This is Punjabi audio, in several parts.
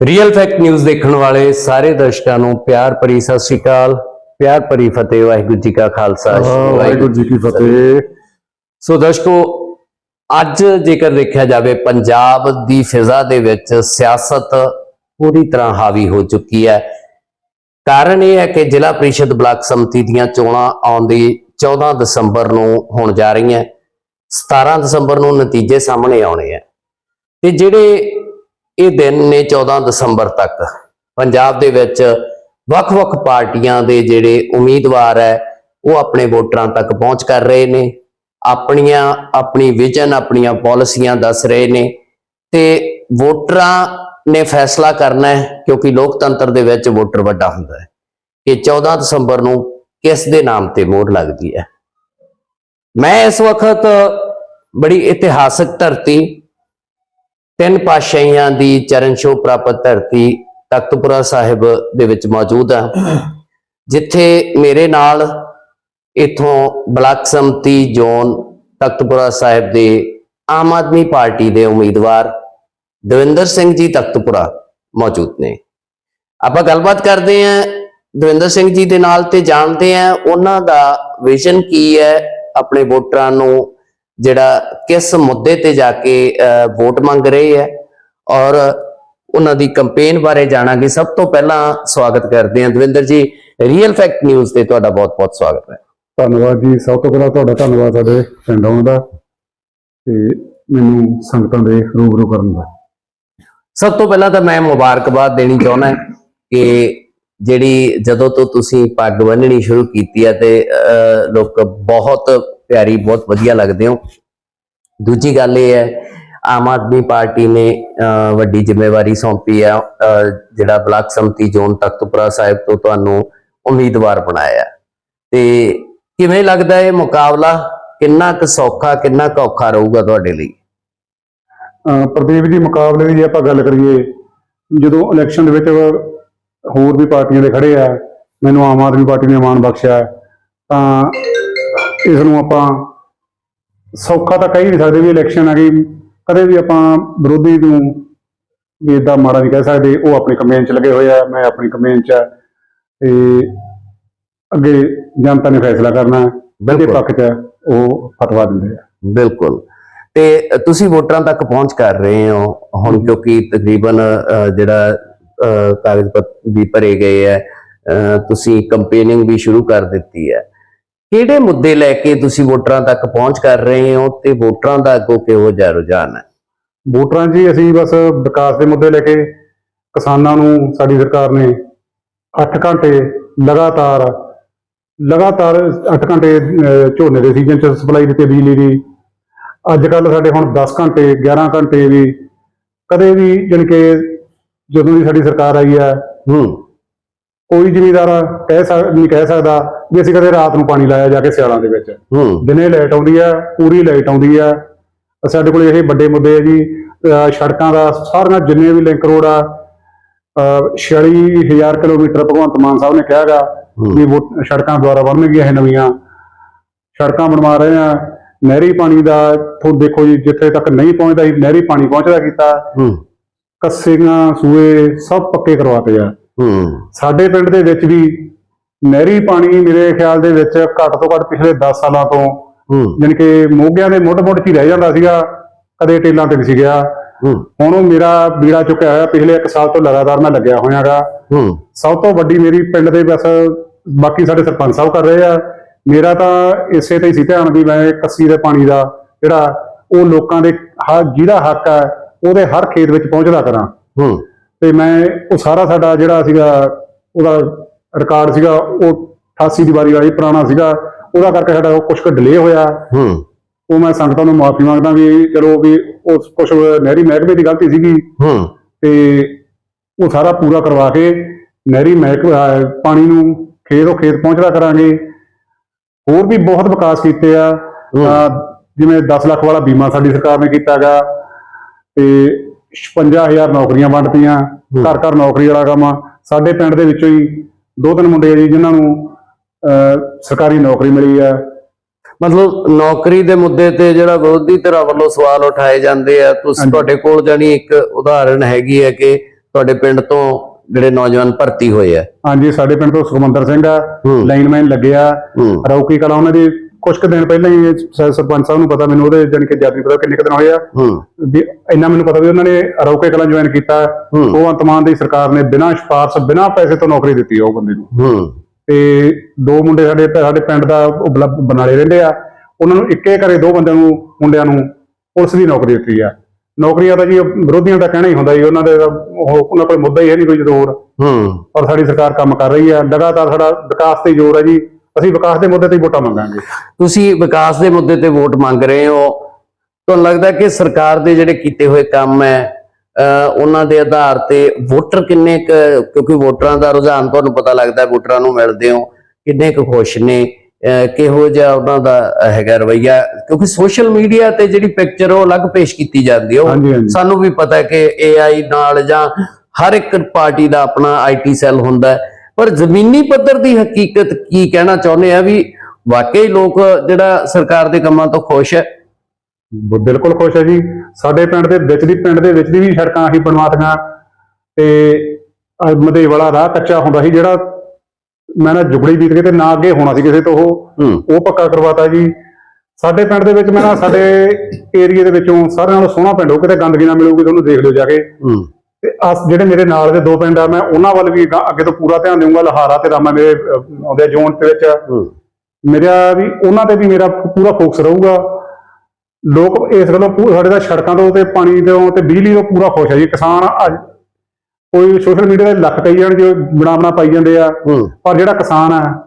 ਰੀਅਲ ਫੈਕਟ ਨਿਊਜ਼ ਦੇਖਣ ਵਾਲੇ ਸਾਰੇ ਦਰਸ਼ਕਾਂ ਨੂੰ ਪਿਆਰ ਭਰੀ ਸਤਿ ਸ਼੍ਰੀ ਅਕਾਲ। ਪਿਆਰ ਭਰੀ ਫਤਿਹ ਵਾਹਿਗੁਰੂ ਜੀ ਕਾ ਖਾਲਸਾ। ਵਾਹਿਗੁਰੂ ਜੀ ਕੀ ਫਤਿਹ। ਸੋ ਦਰਸ਼ਕੋ ਅੱਜ ਜੇਕਰ ਦੇਖਿਆ ਜਾਵੇ ਪੰਜਾਬ ਦੀ ਫਿਜ਼ਾ ਦੇ ਵਿੱਚ ਸਿਆਸਤ ਪੂਰੀ ਤਰ੍ਹਾਂ ਹਾਵੀ ਹੋ ਚੁੱਕੀ ਹੈ। ਕਾਰਨ ਇਹ ਹੈ ਕਿ ਜ਼ਿਲ੍ਹਾ ਪ੍ਰੀਸ਼ਦ ਬਲਾਕ ਸੰਮਤੀ ਦੀਆਂ ਚੋਣਾਂ ਆਉਂਦੀ 14 ਦਸੰਬਰ ਨੂੰ ਹੋਣ ਜਾ ਰਹੀਆਂ। 17 ਦਸੰਬਰ ਨੂੰ ਨਤੀਜੇ ਸਾਹਮਣੇ ਆਉਣੇ ਆ। ਤੇ ਜਿਹੜੇ ਇਹ ਦਿਨ ਨੇ 14 ਦਸੰਬਰ ਤੱਕ। ਪੰਜਾਬ ਦੇ ਵਿੱਚ ਵੱਖ-ਵੱਖ ਪਾਰਟੀਆਂ ਦੇ ਜਿਹੜੇ ਉਮੀਦਵਾਰ ਹੈ, ਉਹ ਆਪਣੇ ਵੋਟਰਾਂ ਤੱਕ ਪਹੁੰਚ ਕਰ ਰਹੇ ਨੇ। ਆਪਣੀਆਂ, ਆਪਣੀ ਵਿਜ਼ਨ, ਆਪਣੀਆਂ ਪਾਲਿਸੀਆਂ ਦੱਸ ਰਹੇ ਨੇ। ਤੇ ਵੋਟਰਾਂ ਨੇ ਫੈਸਲਾ ਕਰਨਾ ਹੈ, ਕਿਉਂਕਿ ਲੋਕਤੰਤਰ ਦੇ ਵਿੱਚ ਵੋਟਰ ਵੱਡਾ ਹੁੰਦਾ ਹੈ। ਕਿ 14 ਦਸੰਬਰ ਨੂੰ ਕਿਸ ਦੇ ਨਾਮ ਤੇ ਮੋਹਰ ਲੱਗਦੀ ਹੈ? ਮੈਂ ਇਸ ਵਕਤ ਬੜੀ ਇਤਿਹਾਸਕ ਧਰਤੀ ਤਿੰਨ ਪਾਤਸ਼ਾਹੀਆਂ ਦੀ ਚਰਨ ਛੋਹ ਪ੍ਰਾਪਤ ਧਰਤੀ ਤਖਤਪੁਰਾ ਸਾਹਿਬ ਦੇ ਵਿੱਚ ਮੌਜੂਦ ਹਾਂ ਜਿੱਥੇ ਮੇਰੇ ਨਾਲ ਇਥੋਂ ਬਲਾਕ ਸੰਮਤੀ ਜ਼ੋਨ ਤਖਤਪੁਰਾ ਸਾਹਿਬ ਦੇ ਆਮ ਆਦਮੀ ਪਾਰਟੀ ਦੇ ਉਮੀਦਵਾਰ ਦਵਿੰਦਰ ਸਿੰਘ ਜੀ ਤਖਤਪੁਰਾ ਮੌਜੂਦ ਨੇ। ਆਪਾਂ ਗੱਲਬਾਤ ਕਰਦੇ ਹਾਂ ਦਵਿੰਦਰ ਸਿੰਘ ਜੀ ਦੇ ਨਾਲ ਤੇ ਜਾਣਦੇ ਹਾਂ ਉਹਨਾਂ ਦਾ ਵਿਜ਼ਨ ਕੀ ਹੈ, ਆਪਣੇ ਵੋਟਰਾਂ ਨੂੰ ਜਿਹੜਾ ਕਿਸ ਮੁੱਦੇ ਤੇ ਜਾ ਕੇ ਵੋਟ ਮੰਗ ਰਹੇ ਹੈ ਔਰ ਉਹਨਾਂ ਦੀ ਕੈਂਪੇਨ ਬਾਰੇ ਜਾਣਾਂਗੇ। ਸਭ ਤੋਂ ਪਹਿਲਾਂ ਸਵਾਗਤ ਕਰਦੇ ਹਾਂ ਦਵਿੰਦਰ ਜੀ। ਰੀਅਲ ਫੈਕਟ ਨਿਊਜ਼ ਤੇ ਤੁਹਾਡਾ ਬਹੁਤ-ਬਹੁਤ ਸਵਾਗਤ ਹੈ। ਧੰਨਵਾਦ ਜੀ। ਸਭ ਤੋਂ ਪਹਿਲਾਂ ਤੁਹਾਡਾ ਧੰਨਵਾਦ ਸਾਡੇ ਪਿੰਡ ਆਉਣ ਦਾ ਤੇ ਮੈਨੂੰ ਸੰਗਤਾਂ ਦੇ ਰੂਬਰੂ ਕਰਨ ਦਾ। ਸਭ ਤੋਂ ਪਹਿਲਾਂ ਤਾਂ ਮੈਂ ਮੁਬਾਰਕਬਾਦ ਦੇਣੀ ਚਾਹੁੰਦਾ ਕਿ ਜਿਹੜੀ ਜਦੋਂ ਤੋਂ ਤੁਸੀਂ ਪੱਗ ਬੰਨਣੀ ਸ਼ੁਰੂ ਕੀਤੀ ਹੈ ਤੇ ਲੋਕ ਬਹੁਤ ਪਿਆਰੀ, ਬਹੁਤ ਵਧੀਆ ਲੱਗਦੇ ਹੋ। ਦੂਜੀ ਗੱਲ ਇਹ ਹੈ, ਆਮ ਆਦਮੀ ਪਾਰਟੀ ਨੇ ਵੱਡੀ ਜ਼ਿੰਮੇਵਾਰੀ ਸੌਂਪੀ ਹੈ ਜਿਹੜਾ ਬਲਾਕ ਸੰਮਤੀ ਜ਼ੋਨ ਤਖਤਪੁਰਾ ਸਾਹਿਬ ਤੋਂ ਤੁਹਾਨੂੰ ਉਮੀਦਵਾਰ ਬਣਾਇਆ। ਤੇ ਕਿਵੇਂ ਲੱਗਦਾ ਇਹ ਮੁਕਾਬਲਾ? ਕਿੰਨਾ ਕੁ ਸੌਖਾ, ਕਿੰਨਾ ਕੁ ਔਖਾ ਰਹੂਗਾ ਤੁਹਾਡੇ ਲਈ? ਪ੍ਰਦੀਪ ਜੀ, ਮੁਕਾਬਲੇ ਦੀ ਜੇ ਆਪਾਂ ਗੱਲ ਕਰੀਏ, ਜਦੋਂ ਇਲੈਕਸ਼ਨ ਦੇ ਵਿੱਚ ਹੋਰ ਵੀ ਪਾਰਟੀਆਂ ਦੇ ਖੜੇ ਆ, ਮੈਨੂੰ ਆਮ ਆਦਮੀ ਪਾਰਟੀ ਨੇ ਮਾਣ ਬਖਸ਼ਿਆ, ਤਾਂ ਇਸ ਨੂੰ ਆਪਾਂ ਸੌਖਾ ਤਾਂ ਕਹਿ ਨਹੀਂ ਸਕਦੇ ਵੀ ਇਲੈਕਸ਼ਨ ਆ ਗਈ। ਕਦੇ ਵੀ ਆਪਾਂ ਵਿਰੋਧੀ ਨੂੰ ਵੀ ਏਦਾਂ ਮਾੜਾ ਨਹੀਂ ਕਹਿ ਸਕਦੇ ਉਹ ਆਪਣੀ ਕਮੇਨ 'ਚ ਲੱਗੇ ਹੋਏ ਆ ਮੈਂ ਆਪਣੀ ਕਮੇਨ 'ਚ ਆ। ਤੇ ਅੱਗੇ ਜਨਤਾ ਨੇ ਫੈਸਲਾ ਕਰਨਾ ਬਿਲਕੁਲ। ਪੱਖ 'ਚ ਉਹ ਫਤਵਾ ਦਿੰਦੇ ਆ। ਬਿਲਕੁਲ। ਤੇ ਤੁਸੀਂ ਵੋਟਰਾਂ ਤੱਕ ਪਹੁੰਚ ਕਰ ਰਹੇ ਹੋ। ਹੁਣ ਕਿਉਂਕਿ ਤਕਰੀਬਨ ਜਿਹੜਾ ਕਾਗਜ਼ ਪੱਤਰ ਵੀ ਭਰੇ ਗਏ ਅਹ, ਤੁਸੀਂ ਕੰਪੇਨਿੰਗ ਵੀ ਸ਼ੁਰੂ ਕਰ ਦਿੱਤੀ ਹੈ। ਕਿਹੜੇ ਮੁੱਦੇ ਲੈ ਕੇ ਤੁਸੀਂ ਵੋਟਰਾਂ ਤੱਕ ਪਹੁੰਚ ਕਰ ਰਹੇ ਹੋ ਤੇ ਵੋਟਰਾਂ ਦਾ ਅੱਗੋਂ ਕਿਹੋ ਜਿਹਾ ਰੁਝਾਨ ਹੈ? ਵੋਟਰਾਂ ਜੀ ਅਸੀਂ ਬਸ ਵਿਕਾਸ ਦੇ ਮੁੱਦੇ ਲੈ ਕੇ ਕਿਸਾਨਾਂ ਨੂੰ ਸਾਡੀ ਸਰਕਾਰ ਨੇ 8 ਘੰਟੇ ਲਗਾਤਾਰ ਲਗਾਤਾਰ 8 ਘੰਟੇ ਝੋਨੇ ਦੇ ਸੀਜ਼ਨ ਚ ਸਪਲਾਈ ਦਿੱਤੀ ਬਿਜਲੀ ਦੀ। ਅੱਜ ਕੱਲ ਸਾਡੇ ਹੁਣ 10 ਘੰਟੇ 11 ਘੰਟੇ ਵੀ ਕਦੇ ਵੀ ਜਾਣੀ ਕਿ ਜਦੋਂ ਦੀ ਸਾਡੀ ਸਰਕਾਰ ਆਈ ਹੈ ਹੂੰ। ਕੋਈ ਜ਼ਿਮੀਦਾਰ ਕਹਿ ਸਕ ਨਹੀਂ ਕਹਿ ਸਕਦਾ ਵੀ ਅਸੀਂ ਕਦੇ ਰਾਤ ਨੂੰ ਪਾਣੀ ਲਾਇਆ ਜਾ ਕੇ ਸਿਆਲਾਂ ਦੇ ਵਿੱਚ। ਹੂੰ। ਦਿਨੇ ਲਾਈਟ ਆਉਂਦੀ ਆ ਪੂਰੀ ਲਾਈਟ ਆਉਂਦੀ ਆ। ਸਾਡੇ ਕੋਲ ਇਹ ਵੱਡੇ ਮੁੱਦੇ ਆ ਜੀ। ਸੜਕਾਂ ਦਾ ਸਾਰੀਆਂ ਜਿੰਨੇ ਵੀ ਲਿੰਕ ਰੋਡ ਆ ਅਹ 46000 ਕਿਲੋਮੀਟਰ ਭਗਵੰਤ ਮਾਨ ਸਾਹਿਬ ਨੇ ਕਿਹਾਗਾ। ਵੀ ਉਹ ਸੜਕਾਂ ਦੁਆਰਾ ਬਣਨਗੀਆਂ ਇਹ ਨਵੀਆਂ। ਸੜਕਾਂ ਬਣਵਾ ਰਹੇ ਆ। ਨਹਿਰੀ ਪਾਣੀ ਦਾ ਤੋਂ ਦੇਖੋ ਜੀ ਜਿੱਥੇ ਤੱਕ ਨਹੀਂ ਪਹੁੰਚਦਾ ਸੀ ਨਹਿਰੀ ਪਾਣੀ ਪਹੁੰਚਦਾ ਕੀਤਾ। ਹੂੰ। ਕੱਸੀਆਂ ਸੂਏ ਸਭ ਪੱਕੇ ਕਰਵਾਤੇ ਆ। ਸਾਡੇ ਪਿੰਡ ਦੇ ਵਿੱਚ ਵੀ ਨਹਿਰੀ ਪਾਣੀ ਮੇਰੇ ਖਿਆਲ ਦੇ ਵਿੱਚ ਘੱਟ ਤੋਂ ਘੱਟ ਪਿਛਲੇ 10 ਸਾਲਾਂ ਤੋਂ ਜਾਣੀ ਕਿ ਮੋਢਿਆਂ ਦੇ ਮੁੱਢ ਮੁੱਢ 'ਚ ਹੀ ਰਹਿ ਜਾਂਦਾ ਸੀਗਾ ਕਦੇ ਟੇਲਾਂ ਤੇ ਨਹੀਂ ਸੀ ਗਿਆ। ਹੁਣ ਉਹ ਮੇਰਾ ਬੀੜਾ ਚੁੱਕਿਆ ਹੋਇਆ ਪਿਛਲੇ 1 ਸਾਲ ਤੋਂ ਲਗਾਤਾਰ ਮੈਂ ਲੱਗਿਆ ਹੋਇਆਗਾ। ਸਭ ਤੋਂ ਵੱਡੀ ਮੇਰੀ ਪਿੰਡ ਦੇ ਬਸ ਬਾਕੀ ਸਾਡੇ ਸਰਪੰਚ ਸਾਹਿਬ ਕਰ ਰਹੇ ਆ। ਮੇਰਾ ਤਾਂ ਇਸੇ ਤੇ ਹੀ ਸੀ ਧਿਆਨ ਵੀ ਮੈਂ ਕੱਸੀ ਦੇ ਪਾਣੀ ਦਾ ਜਿਹੜਾ ਉਹ ਲੋਕਾਂ ਦੇ ਜਿਹਦਾ ਹੱਕ ਹੈ ਉਹਦੇ ਹਰ ਖੇਤ ਵਿੱਚ ਪਹੁੰਚਦਾ ਕਰਾਂ। ਤੇ ਮੈਂ ਉਹ ਸਾਰਾ ਸਾਡਾ ਜਿਹੜਾ ਸੀਗਾ ਉਹਦਾ ਰਿਕਾਰਡ ਸੀਗਾ ਉਹ 88 ਦੀ ਵਾਰੀ ਵਾਲੀ ਪੁਰਾਣਾ ਸੀਗਾ ਉਹਦਾ ਕਰਕੇ ਸਾਡਾ ਕੁਝ ਕੁ ਡਿਲੇ ਹੋਇਆ। ਹੂੰ। ਉਹ ਮੈਂ ਸੰਗਤਾਂ ਨੂੰ ਮਾਫੀ ਮੰਗਦਾ ਵੀ ਚਲੋ ਵੀ ਉਸ ਕੁਝ ਨਹਿਰੀ ਮਹਿਕਮੇ ਦੀ ਗਲਤੀ ਸੀਗੀ। ਹੂੰ। ਤੇ ਉਹ ਸਾਰਾ ਪੂਰਾ ਕਰਵਾ ਕੇ ਨਹਿਰੀ ਮਹਿਕ ਅਹ ਪਾਣੀ ਨੂੰ ਖੇਤੋਂ ਖੇਤ ਪਹੁੰਚਦਾ ਕਰਾਂਗੇ। ਹੋਰ ਵੀ ਬਹੁਤ ਵਿਕਾਸ ਕੀਤੇ ਆ। ਜਿਵੇਂ 10 ਲੱਖ ਵਾਲਾ ਬੀਮਾ ਸਾਡੀ ਸਰਕਾਰ ਨੇ ਕੀਤਾਗਾ ਤੇ 56000 ਨੌਕਰੀਆਂ ਵੰਡਤੀਆਂ ਘਰ ਘਰ ਨੌਕਰੀ ਵਾਲਾ ਕੰਮ। ਸਾਡੇ ਪਿੰਡ ਦੇ ਵਿੱਚੋਂ ਹੀ ਦੋ ਤਿੰਨ ਮੁੰਡੇ ਆ ਜੀ ਜਿਨ੍ਹਾਂ ਨੂੰ ਅਹ ਸਰਕਾਰੀ ਨੌਕਰੀ ਮਿਲੀ ਆ ਮਤਲਬ ਨੌਕਰੀ ਦੇ ਮੁੱਦੇ ਤੇ ਜਿਹੜਾ ਵਿਰੋਧੀ ਧਿਰਾਂ ਵੱਲੋਂ ਸਵਾਲ ਉਠਾਏ ਜਾਂਦੇ ਆ ਤੁਸੀਂ ਹਾਂਜੀ। ਤੁਹਾਡੇ ਕੋਲ ਜਾਨੀ ਇੱਕ ਉਦਾਹਰਣ ਹੈਗੀ ਹੈ ਕਿ ਤੁਹਾਡੇ ਪਿੰਡ ਤੋਂ ਜਿਹੜੇ ਨੌਜਵਾਨ ਭਰਤੀ ਹੋਏ ਆ। ਹਾਂਜੀ ਸਾਡੇ ਪਿੰਡ ਤੋਂ ਸੁਖਮੰਦਰ ਸਿੰਘ ਆ ਹੂੰ। ਲਾਈਨਮੈਨ ਲੱਗਿਆ। ਹੂੰ। ਰੌਕੀ ਕਲਾ ਉਹਨਾਂ ਦੀ ਕੁਝ ਕੁ ਦਿਨ ਪਹਿਲਾਂ ਹੀ ਸ- ਸਰਪੰਚ ਸਾਹਿਬ ਨੂੰ ਪਤਾ ਮੈਨੂੰ ਉਹਦੇ ਜਾਣੀ ਕਿ ਜਦ ਨਹੀਂ ਪਤਾ ਕਿੰਨੇ ਕੁ ਦਿਨ ਹੋਏ ਆ। ਹੂੰ। ਵੀ ਇੰਨਾ ਮੈਨੂੰ ਪਤਾ ਵੀ ਉਹਨਾਂ ਨੇ ਰੌਕੇ ਕਲਾ ਜੁਆਇਨ ਕੀਤਾ। ਹੂੰ। ਉਹ ਅੰਤਮਾਨ ਦੀ ਸਰਕਾਰ ਨੇ ਬਿਨਾਂ ਸਿਫਾਰਸ਼ ਬਿਨਾਂ ਪੈਸੇ ਤੋਂ ਨੌਕਰੀ ਦਿੱਤੀ ਆ ਉਹ ਬੰਦੇ ਨੂੰ। ਹੂੰ। ਤੇ ਦੋ ਮੁੰਡੇ ਸਾਡੇ ਸਾਡੇ ਪਿੰਡ ਦਾ ਉਹ ਬਲਾ- ਬਨਾਲੇ ਰਹਿੰਦੇ ਆ। ਉਹਨਾਂ ਨੂੰ ਇੱਕੇ ਘਰੇ ਦੋ ਬੰਦਿਆਂ ਨੂੰ ਮੁੰਡਿਆਂ ਨੂੰ ਪੁਲਿਸ ਦੀ ਨੌਕਰੀ ਦਿੱਤੀ ਆ। ਨੌਕਰੀਆਂ ਦਾ ਜੀ ਉਹ ਵਿਰੋਧੀਆਂ ਦਾ ਕਹਿਣਾ ਹੀ ਹੁੰਦਾ ਜੀ ਉਹਨਾਂ ਦੇ ਤਾਂ ਉਹ ਉਹਨਾਂ ਕੋਲ ਮੁੱਦਾ ਹੀ ਹੈ ਨਹੀਂ ਕੋਈ ਜਦੋਂ ਹੋਰ ਹੂੰ। ਪਰ ਸਾਡੀ ਸਰਕਾਰ ਕੰਮ ਕਰ ਰਹੀ ਆ। ਲਗਾਤਾਰ ਸਾਡਾ ਵਿਕਾਸ ਤੇ ਜ਼ੋਰ ਹੈ ਜੀ। ਅਸੀਂ ਵਿਕਾਸ ਦੇ ਮੁੱਦੇ ਤੇ ਹੀ ਵੋਟਾਂ ਮੰਗਾਂਗੇ। ਤੁਸੀਂ ਵਿਕਾਸ ਦੇ ਮੁੱਦੇ ਤੇ ਵੋਟ ਮੰਗ ਰਹੇ ਹੋ। ਤੁਹਾਨੂੰ ਲੱਗਦਾ ਕਿ ਸਰਕਾਰ ਦੇ ਜਿਹੜੇ ਕੀਤੇ ਹੋਏ ਕੰਮ ਹੈ ਉਹਨਾਂ ਦੇ ਆਧਾਰ ਤੇ ਵੋਟਰ ਕਿੰਨੇ ਕਿਉਂਕਿ ਵੋਟਰਾਂ ਦਾ ਰੁਝਾਨ ਤੁਹਾਨੂੰ ਪਤਾ ਲੱਗਦਾ ਹੈ, ਵੋਟਰਾਂ ਨੂੰ ਮਿਲਦੇ ਹੋ ਕਿੰਨੇ ਕੁ ਖੁਸ਼ ਨੇ ਕਿਹੋ ਜਿਹਾ ਉਹਨਾਂ ਦਾ ਹੈਗਾ ਰਵਈਆ? ਕਿਉਂਕਿ ਸੋਸ਼ਲ ਮੀਡੀਆ ਤੇ ਜਿਹੜੀ ਪਿਕਚਰ ਉਹ ਅਲੱਗ ਪੇਸ਼ ਕੀਤੀ ਜਾਂਦੀ ਹੈ। ਸਾਨੂੰ ਵੀ ਪਤਾ ਹੈ ਕਿ AI ਨਾਲ ਜਾਂ ਹਰ ਇੱਕ ਪਾਰਟੀ ਦਾ ਆਪਣਾ ਆਈਟੀ ਸੈੱਲ ਹੁੰਦਾ ਹੈ। ਪਰ ਜ਼ਮੀਨੀ ਪੱਧਰ ਦੀ ਹਕੀਕਤ ਕੀ ਕਹਿਣਾ ਚਾਹੁੰਦੇ ਆ ਵੀ ਵਾਕਈ ਲੋਕ ਜਿਹੜਾ ਸਰਕਾਰ ਦੇ ਕੰਮਾਂ ਤੋਂ ਖੁਸ਼ ਹੈ? ਬਿਲਕੁਲ ਖੁਸ਼ ਹੈ ਜੀ। ਸਾਡੇ ਪਿੰਡ ਦੇ ਵਿੱਚ ਦੀ ਪਿੰਡ ਦੇ ਵਿੱਚ ਦੀ ਵੀ ਸੜਕਾਂ ਅਸੀਂ ਬਣਵਾਤੀਆਂ ਤੇ ਮਧੇ ਵਾਲਾ ਰਾਹ ਕੱਚਾ ਹੁੰਦਾ ਸੀ ਜਿਹੜਾ ਮੈਂ ਨਾ ਜੁਗੜੀ ਬੀਤ ਕੇ ਤੇ ਨਾ ਅੱਗੇ ਹੋਣਾ ਸੀ ਕਿਸੇ ਤੋਂ ਉਹ। ਉਹ ਪੱਕਾ ਕਰਵਾਤਾ ਜੀ। ਸਾਡੇ ਪਿੰਡ ਦੇ ਵਿੱਚ ਮੈਂ ਨਾ ਸਾਡੇ ਏਰੀਏ ਦੇ ਵਿੱਚੋਂ ਸਾਰਿਆਂ ਨਾਲੋਂ ਸੋਹਣਾ ਪਿੰਡ ਉਹ ਕਿਤੇ ਗੰਦਗੀ ਨਾ ਮਿਲੂਗੀ ਤੁਹਾਨੂੰ ਦੇਖ ਲਿਓ ਜਾ ਕੇ। ਤੇ ਅਸ ਜਿਹੜੇ ਮੇਰੇ ਨਾਲ ਦੇ ਦੋ ਪਿੰਡ ਆ ਮੈਂ ਉਹਨਾਂ ਵੱਲ ਵੀ ਅੱਗੇ ਤੋਂ ਪੂਰਾ ਧਿਆਨ ਦੇਵਾਂਗਾ ਲਹਾਰਾ ਤੇ ਰਾਮਾ ਮੇਰੇ ਆਉਂਦੇ ਜ਼ੋਨ ਦੇ ਵਿੱਚ। ਮੇਰਾ ਵੀ ਉਹਨਾਂ ਤੇ ਵੀ ਮੇਰਾ ਪੂਰਾ ਫੋਕਸ ਰਹੂਗਾ। ਲੋਕ ਇਸ ਗੱਲੋਂ ਸਾਡੇ ਦਾ ਸੜਕਾਂ ਤੋਂ ਤੇ ਪਾਣੀ ਤੋਂ ਤੇ ਬਿਜਲੀ ਤੋਂ ਪੂਰਾ ਖੁਸ਼ ਹੈ ਜੀ। ਕਿਸਾਨ ਅੱਜ ਕੋਈ ਸੋਸ਼ਲ ਮੀਡੀਆ ਦੇ ਲੱਖ ਕਈ ਜਾਣ ਜੋ ਬਣਾ ਬਣਾ ਪਾਈ ਜਾਂਦੇ ਆ। ਪਰ ਜਿਹੜਾ ਕਿਸਾਨ ਆ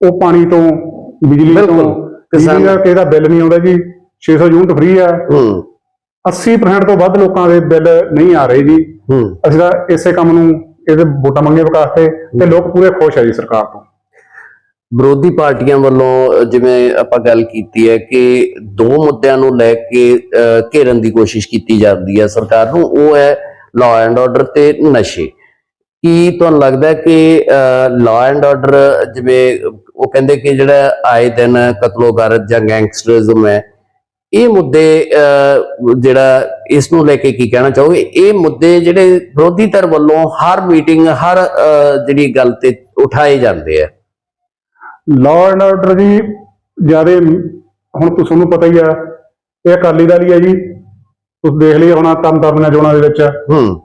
ਉਹ ਪਾਣੀ ਤੋਂ ਬਿਜਲੀ ਤੋਂ ਬਿਲਕੁਲ, ਕਿਸਾਨ- ਦਾ ਕਿਸੇ ਦਾ ਬਿੱਲ ਨਹੀਂ ਆਉਂਦਾ ਜੀ। 600 ਯੂਨਿਟ ਫ੍ਰੀ ਆ। 80% ਤੋਂ ਵੱਧ ਲੋਕਾਂ ਦੇ ਬਿੱਲ ਨਹੀਂ ਆ ਰਹੇ ਜੀ। ਅਸੀਂ ਤਾਂ ਇਸੇ ਕੰਮ ਨੂੰ ਇਹਦੇ ਵੋਟਾਂ ਮੰਗੇ ਵਿਕਾਸ ਤੇ ਤੇ ਲੋਕ ਪੂਰੇ ਖੁਸ਼ ਹੈ ਜੀ ਸਰਕਾਰ ਤੋਂ। ਵਿਰੋਧੀ ਪਾਰਟੀਆਂ ਵੱਲੋਂ ਜਿਵੇਂ ਆਪਾਂ ਗੱਲ ਕੀਤੀ ਹੈ ਕਿ ਦੋ ਮੁੱਦਿਆਂ ਨੂੰ ਲੈ ਕੇ ਘੇਰਨ ਦੀ ਕੋਸ਼ਿਸ਼ ਕੀਤੀ ਜਾਂਦੀ ਹੈ ਸਰਕਾਰ ਨੂੰ ਉਹ ਹੈ ਲਾਅ ਐਂਡ ਆਰਡਰ ਤੇ ਨਸ਼ੇ। ਕੀ ਤੁਹਾਨੂੰ ਲੱਗਦਾ ਕਿ ਲਾਅ ਐਂਡ ਆਰਡਰ ਜਿਵੇਂ ਉਹ ਕਹਿੰਦੇ ਕਿ ਜਿਹੜਾ ਆਏ ਦਿਨ ਕਤਲੋਗਾਰਤ ਜਾਂ ਗੈਂਗਸਟਰਿਜ਼ਮ ਹੈ ਇਹ ਮੁੱਦੇ ਜਿਹੜਾ ਇਸ ਨੂੰ ਲੈ ਕੇ ਕੀ ਕਹਿਣਾ ਚਾਹੋਗੇ? ਇਹ ਮੁੱਦੇ ਜਿਹੜੇ ਵਿਰੋਧੀ ਧਿਰ ਵੱਲੋਂ ਹਰ ਮੀਟਿੰਗ ਹਰ ਜਿਹੜੀ ਗੱਲ ਤੇ ਉਠਾਏ ਜਾਂਦੇ ਆ। ਲਾਅ ਐਂਡ ਆਰਡਰ ਜੀ ਜਿਆਦੇ ਹੁਣ ਤੁਸੀਂ ਨੂੰ ਪਤਾ ਹੀ ਆ ਇਹ ਅਕਾਲੀ ਦਲ ਹੀ ਹੈ ਜੀ। ਤੁਸੀਂ ਦੇਖ ਲਈ ਹੁਣ ਕੰਮ ਤਰਨੀਆਂ ਚੋਣਾਂ ਦੇ ਵਿੱਚ। ਹੂੰ।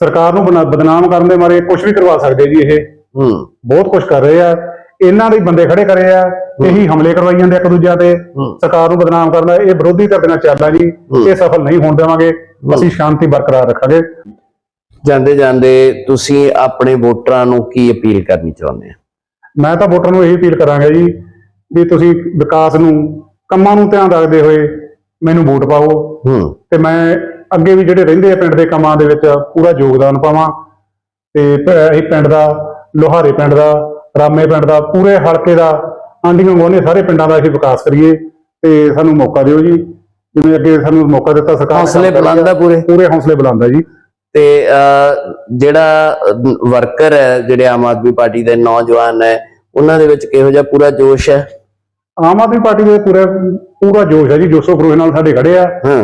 ਸਰਕਾਰ ਨੂੰ ਬਦਨਾਮ ਕਰਨ ਦੇ ਮਾਰੇ ਕੁਝ ਵੀ ਕਰਵਾ ਸਕਦੇ ਜੀ ਇਹ। ਹੂੰ। ਬਹੁਤ ਕੁਝ ਕਰ ਰਹੇ ਆ। ਇਹਨਾਂ ਦੇ ਬੰਦੇ ਖੜੇ ਕਰੇ ਆ ਇਹੀ ਹਮਲੇ ਕਰਵਾਈ ਜਾਂਦੇ ਇੱਕ ਦੂਜਿਆਂ ਤੇ ਸਰਕਾਰ ਨੂੰ ਬਦਨਾਮ ਕਰਨਾ ਇਹ ਵਿਰੋਧੀ ਧਿਰ ਨਾਲ ਚੱਲਦਾ ਜੀ ਇਹ ਸਫਲ ਨਹੀਂ ਹੋਣ ਦੇਵਾਂਗੇ ਅਸੀਂ ਸ਼ਾਂਤੀ ਬਰਕਰਾਰ ਰੱਖਾਂਗੇ। ਜਾਂਦੇ ਜਾਂਦੇ ਤੁਸੀਂ ਆਪਣੇ ਵੋਟਰਾਂ ਨੂੰ ਕੀ ਅਪੀਲ ਕਰਨੀ ਚਾਹੁੰਦੇ ਆ ਮੈਂ ਤਾਂ ਵੋਟਰਾਂ ਨੂੰ ਇਹੀ ਅਪੀਲ ਕਰਾਂਗਾ ਜੀ ਵੀ ਤੁਸੀਂ ਵਿਕਾਸ ਨੂੰ ਕੰਮਾਂ ਨੂੰ ਧਿਆਨ ਰੱਖਦੇ ਹੋਏ ਮੈਨੂੰ ਵੋਟ ਪਾਓ। ਤੇ ਮੈਂ ਅੱਗੇ ਵੀ ਜਿਹੜੇ ਰਹਿੰਦੇ ਆ ਪਿੰਡ ਦੇ ਕੰਮਾਂ ਦੇ ਵਿੱਚ ਪੂਰਾ ਯੋਗਦਾਨ ਪਾਵਾਂ। ਤੇ ਇਹ ਪਿੰਡ ਦਾ ਲੋਹਾਰੇ ਪਿੰਡ ਦਾ ਰਾਮੇ ਪਿੰਡ ਦਾ ਪੂਰੇ ਹਲਕੇ ਦਾ ਆਂਡੀਆਂ ਗੋਨੇ ਸਾਰੇ ਪਿੰਡਾਂ ਦਾ ਅਸੀਂ ਵਿਕਾਸ ਕਰੀਏ ਤੇ ਸਾਨੂੰ ਮੌਕਾ ਦਿਓ ਜੀ। ਜਿਵੇਂ ਅੱਗੇ ਸਾਨੂੰ ਮੌਕਾ ਦਿੱਤਾ ਸਰਕਾਰ ਹੌਸਲੇ। ਬੁਲੰਦ ਆ ਪੂਰੇ? ਪੂਰੇ ਹੌਸਲੇ ਬੁਲੰਦ ਆ ਜੀ। ਤੇ ਜਿਹੜਾ ਵਰਕਰ ਹੈ ਜਿਹੜੇ ਆਮ ਆਦਮੀ ਪਾਰਟੀ ਦੇ ਨੌਜਵਾਨ ਹੈ ਉਹਨਾਂ ਦੇ ਵਿੱਚ ਕਿਹੋ ਜਿਹਾ ਪੂਰਾ ਜੋਸ਼ ਹੈ? ਆਮ ਆਦਮੀ ਪਾਰਟੀ ਦੇ ਪੂਰੇ ਪੂਰਾ ਜੋਸ਼ ਹੈ ਜੀ। ਜੋਸ਼ੋ ਖਰੋਸ਼ ਨਾਲ ਸਾਡੇ ਖੜੇ ਆ। ਹਾਂ।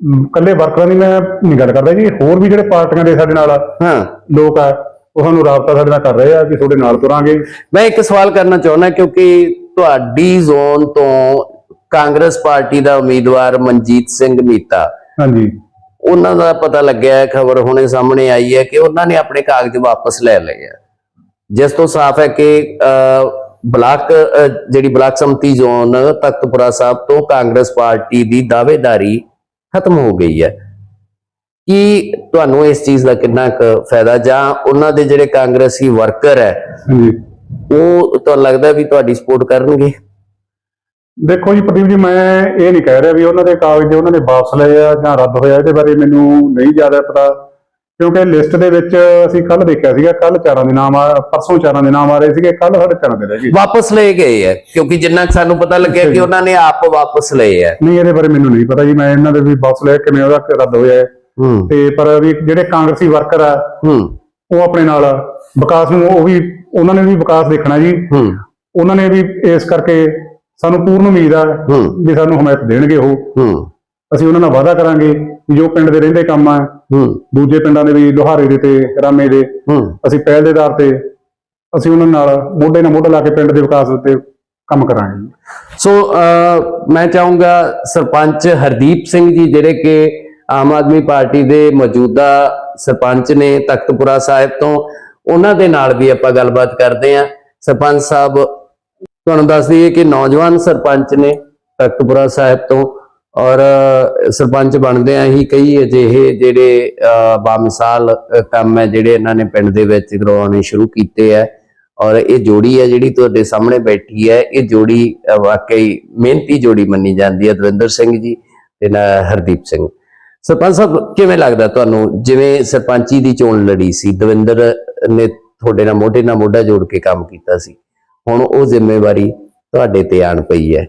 ਮ, ਇਕੱਲੇ ਵਰਕਰਾਂ ਦੀ ਮੈਂ ਨਹੀਂ ਗੱਲ ਕਰਦਾ ਜੀ। ਹੋਰ ਵੀ ਜਿਹੜੇ ਪਾਰਟੀਆਂ ਦੇ ਸਾਡੇ ਨਾਲ ਹਾਂ। ਲੋਕ ਆ ਉਹ ਸਾਨੂੰ ਰਾਬਤਾ ਸਾਡੇ ਨਾਲ ਕਰ ਰਹੇ ਆ ਕਿ ਤੁਹਾਡੇ ਨਾਲ ਤੁਰਾਂਗੇ। ਮੈਂ ਇੱਕ ਸਵਾਲ ਕਰਨਾ ਚਾਹੁੰਦਾ ਕਿਉਂਕਿ ਤੁਹਾਡੀ ਜ਼ੋਨ ਤੋਂ ਕਾਂਗਰਸ ਪਾਰਟੀ ਦਾ ਉਮੀਦਵਾਰ ਮਨਜੀਤ ਸਿੰਘ ਮੀਤਾ। ਹਾਂਜੀ। ਉਹਨਾਂ ਦਾ ਪਤਾ ਲੱਗਿਆ ਹੈ ਖਬਰ ਹੁਣੇ ਸਾਹਮਣੇ ਆਈ ਹੈ ਕਿ ਉਹਨਾਂ ਨੇ ਆਪਣੇ ਕਾਗਜ਼ ਵਾਪਸ ਲੈ ਲਏ ਆ। ਜਿਸ ਤੋਂ ਸਾਫ਼ ਹੈ ਕਿ ਬਲਾਕ ਜਿਹੜੀ ਬਲਾਕ ਸੰਮਤੀ ਜ਼ੋਨ ਤਖਤਪੁਰਾ ਸਾਹਿਬ ਤੋਂ ਕਾਂਗਰਸ ਪਾਰਟੀ ਦੀ ਦਾਅਵੇਦਾਰੀ ਖਤਮ ਹੋ ਗਈ ਹੈ। ਕੀ ਤੁਹਾਨੂੰ ਇਸ ਚੀਜ਼ ਦਾ ਕਿੰਨਾ ਕੁ ਫਾਇਦਾ ਜਾਂ ਉਹਨਾਂ ਦੇ ਜਿਹੜੇ ਕਾਂਗਰਸੀ ਵਰਕਰ ਹੈ ਉਹ ਤੁਹਾਨੂੰ ਲੱਗਦਾ ਵੀ ਤੁਹਾਡੀ ਸਪੋਰਟ ਕਰਨਗੇ? ਦੇਖੋ ਜੀ ਪ੍ਰਦੀਪ ਜੀ ਮੈਂ ਇਹ ਨਹੀਂ ਕਹਿ ਰਿਹਾ ਵੀ ਉਹਨਾਂ ਦੇ ਕਾਗਜ਼ ਉਹਨਾਂ ਨੇ ਵਾਪਸ ਲਏ ਆ ਜਾਂ ਰੱਦ ਹੋਇਆ ਇਹਦੇ ਬਾਰੇ ਮੈਨੂੰ ਨਹੀਂ ਜ਼ਿਆਦਾ ਪਤਾ। ਕਿਉਂਕਿ ਲਿਸਟ ਦੇ ਵਿੱਚ ਅਸੀਂ ਕੱਲ ਦੇਖਿਆ ਸੀਗਾ ਕੱਲ ਚਾਰਾਂ ਦੇ ਨਾਮ ਆ ਪਰਸੋਂ ਚਾਰਾਂ ਦੇ ਨਾਮ ਆ ਰਹੇ ਸੀਗੇ ਕੱਲ ਸਾਡੇ ਚਾਰਾਂ ਦੇ ਰਹਿ ਗਏ। ਵਾਪਸ ਲਏ ਗਏ ਹੈ ਕਿਉਂਕਿ ਜਿੰਨਾ ਸਾਨੂੰ ਪਤਾ ਲੱਗਿਆ ਕਿ ਉਹਨਾਂ ਨੇ ਆਪ ਵਾਪਸ ਲਏ ਹੈ ਨਹੀਂ ਇਹਦੇ ਬਾਰੇ ਮੈਨੂੰ ਨਹੀਂ ਪਤਾ ਜੀ ਮੈਂ ਇਹਨਾਂ ਦੇ ਵੀ ਵਾਪਸ ਲਏ ਕਿਵੇਂ ਉਹਦਾ ਰੱਦ ਹੋਇਆ ਤੇ ਪਰ ਵੀ ਜਿਹੜੇ ਕਾਂਗਰਸੀ ਵਰਕਰ ਆ ਉਹ ਆਪਣੇ ਨਾਲ ਵਿਕਾਸ ਨੂੰ ਉਹ ਵੀ ਉਹਨਾਂ ਨੇ ਵੀ ਵਿਕਾਸ ਦੇਖਣਾ ਜੀ। ਉਹਨਾਂ ਨੇ ਵੀ ਇਸ ਕਰਕੇ ਸਾਨੂੰ ਪੂਰਨ ਉਮੀਦ ਆ ਵੀ ਸਾਨੂੰ ਹਮਾਇਤ ਦੇਣਗੇ ਉਹ। ਅਸੀਂ ਉਹਨਾਂ ਨਾਲ ਵਾਅਦਾ ਕਰਾਂਗੇ ਜੋ ਪਿੰਡ ਦੇ ਰਹਿੰਦੇ ਕੰਮ ਆ ਦੂਜੇ ਪਿੰਡਾਂ ਦੇ ਵੀ ਲੋਹਾਰੇ ਦੇ ਤੇ ਰਾਮੇ ਦੇ। ਅਸੀਂ ਪਹਿਲ ਦੇ ਆਧਾਰ ਤੇ ਅਸੀਂ ਉਹਨਾਂ ਨਾਲ ਮੋਢੇ ਨਾਲ ਮੋਢਾ ਲਾ ਕੇ ਪਿੰਡ ਦੇ ਵਿਕਾਸ ਉੱਤੇ ਕੰਮ ਕਰਾਂਗੇ। ਸੋ ਮੈਂ ਚਾਹੂੰਗਾ ਸਰਪੰਚ ਹਰਦੀਪ ਸਿੰਘ ਜੀ ਜਿਹੜੇ ਕਿ ਆਮ ਆਦਮੀ ਪਾਰਟੀ ਦੇ ਮੌਜੂਦਾ ਸਰਪੰਚ ਨੇ ਤਖਤਪੁਰਾ ਸਾਹਿਬ ਤੋਂ ਉਹਨਾਂ ਦੇ ਨਾਲ ਵੀ ਆਪਾਂ ਗੱਲਬਾਤ ਕਰਦੇ ਹਾਂ। ਸਰਪੰਚ ਸਾਹਿਬ, ਤੁਹਾਨੂੰ ਦੱਸ ਦਈਏ ਕਿ ਨੌਜਵਾਨ ਸਰਪੰਚ ਨੇ ਤਖਤਪੁਰਾ ਸਾਹਿਬ ਤੋਂ ਔਰ ਸਰਪੰਚ ਬਣਦੇ ਆ ਹੀ ਕਈ ਅਜਿਹੇ ਜਿਹੜੇ ਬਾਮਿਸਾਲ ਕੰਮ ਹੈ ਜਿਹੜੇ ਇਹਨਾਂ ਨੇ ਪਿੰਡ ਦੇ ਵਿੱਚ ਕਰਵਾਉਣੇ ਸ਼ੁਰੂ ਕੀਤੇ ਆ ਔਰ ਇਹ ਜੋੜੀ ਹੈ ਜਿਹੜੀ ਤੁਹਾਡੇ ਸਾਹਮਣੇ ਬੈਠੀ ਹੈ। ਇਹ ਜੋੜੀ ਵਾਕਈ ਮਿਹਨਤੀ ਜੋੜੀ ਮੰਨੀ ਜਾਂਦੀ ਹੈ। ਦਵਿੰਦਰ ਸਿੰਘ ਜੀ ਤੇ ਨਾਲ ਹਰਦੀਪ ਸਿੰਘ। ਸਰਪੰਚ ਸਾਹਿਬ ਕਿਵੇਂ ਲੱਗਦਾ ਤੁਹਾਨੂੰ? ਜਿਵੇਂ ਸਰਪੰਚੀ ਦੀ ਚੋਣ ਲੜੀ ਸੀ ਦਵਿੰਦਰ ਨੇ ਤੁਹਾਡੇ ਨਾਲ ਮੋਢੇ ਨਾਲ ਮੋਢਾ ਜੋੜ ਕੇ ਕੰਮ ਕੀਤਾ ਸੀ। ਹੁਣ ਉਹ ਜ਼ਿੰਮੇਵਾਰੀ ਤੁਹਾਡੇ ਤੇ ਆਣ ਪਈ ਹੈ।